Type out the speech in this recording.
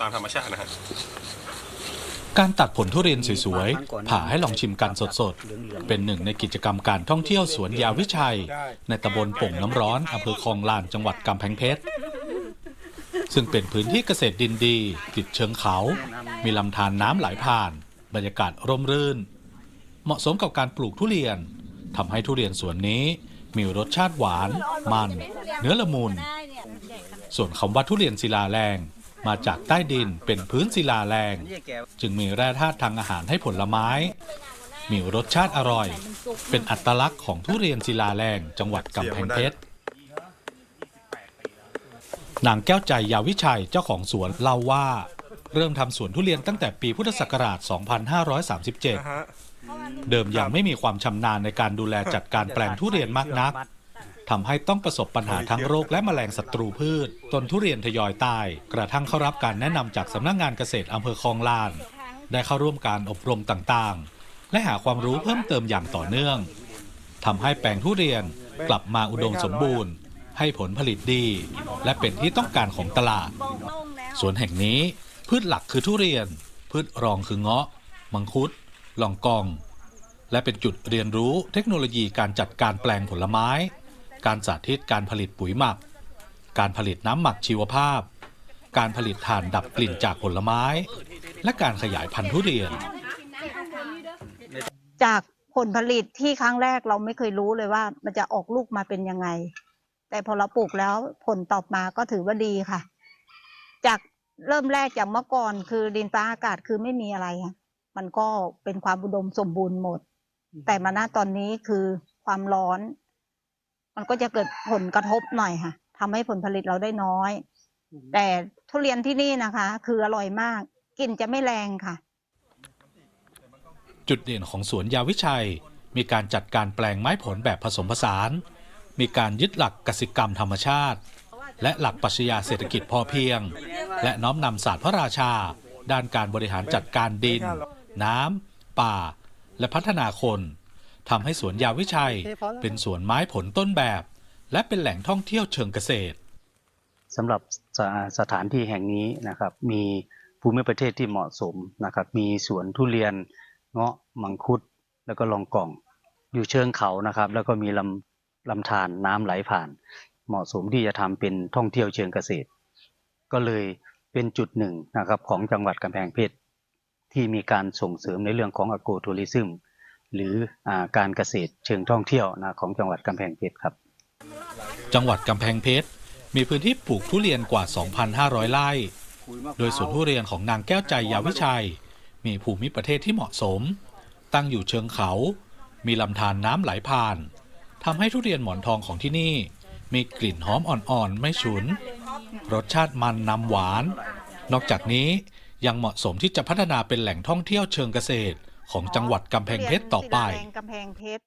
ตามธรรมชาตินะฮะการตัดผลทุเรียนสวยๆ ผ่าให้ลองชิมกันสดๆ เป็นหนึ่งในกิจกรรมการท่องเที่ยวสวนยาวิชัย ในตำบลป่งน้ำร้อนอำเภอคลองลานจังหวัดกำแพงเพชร ซึ่งเป็นพื้นที่เกษตรดินดี ติดเชิงเขา มีลำธารน้ำไหลผ่าน บรรยากาศร่มรื่น เหมาะสมกับการปลูกทุเรียนทำให้ทุเรียนสวนนี้มีรสชาติหวาน มัน เนื้อละมุน ส่วนคำว่าทุเรียนศิลาแรง มาจากใต้ดินเป็นพื้นศิลาแรง จึงมีแร่ธาตุทางอาหารให้ผลไม้ มีรสชาติอร่อย เป็นอัตลักษณ์ของทุเรียนศิลาแรงจังหวัดกำแพงเพชรนางแก้วใจยาวิชัยเจ้าของสวนเล่าว่า เริ่มทำสวนทุเรียนตั้งแต่ปีพุทธศักราช 2537 เดิมยังไม่มีความชำนาญในการดูแลจัดการแปลงทุเรียนมากนัก ทำให้ต้องประสบปัญหาทั้งโรคและแมลงศัตรูพืช ต้นทุเรียนทยอยตาย กระทั่งเข้ารับการแนะนำจากสำนักงานเกษตรอำเภอคลองลาน ได้เข้าร่วมการอบรมต่างๆ และหาความรู้เพิ่มเติมอย่างต่อเนื่องทำให้แปลงทุเรียนกลับมาอุดมสมบูรณ์ ให้ผลผลิตดี และเป็นที่ต้องการของตลาด สวนแห่งนี้พืชหลักคือทุเรียน พืชรองคือเงาะ มังคุด ลองกอง และเป็นจุดเรียนรู้เทคโนโลยีการจัดการแปลงผลไม้ การสาธิตการผลิตปุ๋ยหมัก การผลิตน้ำหมักชีวภาพ การผลิตถ่านดับกลิ่นจากผลไม้ และการขยายพันธุ์ทุเรียน จากผลผลิตที่ครั้งแรกเราไม่เคยรู้เลยว่า มันจะออกลูกมาเป็นยังไง แต่พอเราปลูกแล้วผลตอบมาก็ถือว่าดีค่ะ จากเริ่มแรกจากเมื่อก่อน คือดินฟ้าอากาศคือไม่มีอะไรค่ะมันก็เป็นความอุดมสมบูรณ์หมด แต่มาณตอนนี้คือความร้อน มันก็จะเกิดผลกระทบหน่อยค่ะทำให้ผลผลิตเราได้น้อย แต่ทุเรียนที่นี่นะคะ คืออร่อยมากกลิ่นจะไม่แรงค่ะ จุดเด่นของสวนยาวิชัย มีการจัดการแปลงไม้ผลแบบผสมผสาน มีการยึดหลักกสิกรรมธรรมชาติ และหลักปรัชญาเศรษฐกิจพอเพียง และน้อมนำศาสตร์พระราชา ด้านการบริหารจัดการดิน น้ำป่า และพัฒนาคน ทำให้สวนยาวิชัย เป็นสวนไม้ผลต้นแบบ และเป็นแหล่งท่องเที่ยวเชิงเกษตรสำหรับสสถานที่แห่งนี้นะครับ มีภูมิประเทศที่เหมาะสมนะครับ มีสวนทุเรียนเงาะมังคุด แล้วก็ลองกอง อยู่เชิงเขานะครับ แล้วก็มีลำลำธารน้ำไหลผ่าน เหมาะสมที่จะทำเป็นท่องเที่ยวเชิงเกษตร ก็เลยเป็นจุดหนึ่งนะครับของจังหวัดกำแพงเพชรที่มีการส่งเสริมในเรื่องของอโกทัวริซึม หรืออการเกษตรเชิงท่องเที่ยวนะของจังหวัดกำแพงเพชรครับ จังหวัดกำแพงเพชรมีพื้นที่ปลูกทุเรียนกว่า 2,500 ไร่ โดยสวนทุเรียนของนางแก้วใจยาวิชัย มีภูมิประเทศที่เหมาะสม ตั้งอยู่เชิงเขา มีลำธารน้ำไหลผ่านทำให้ทุเรียนหมอนทองของที่นี่ มีกลิ่นหอมอ่อนๆ ไม่ฉุน รสชาติมันนำหวาน นอกจากนี้ยังเหมาะสมที่จะพัฒนาเป็นแหล่งท่องเที่ยวเชิงเกษตร ของจังหวัดกำแพงเพชรต่อไป กำแพงเพชร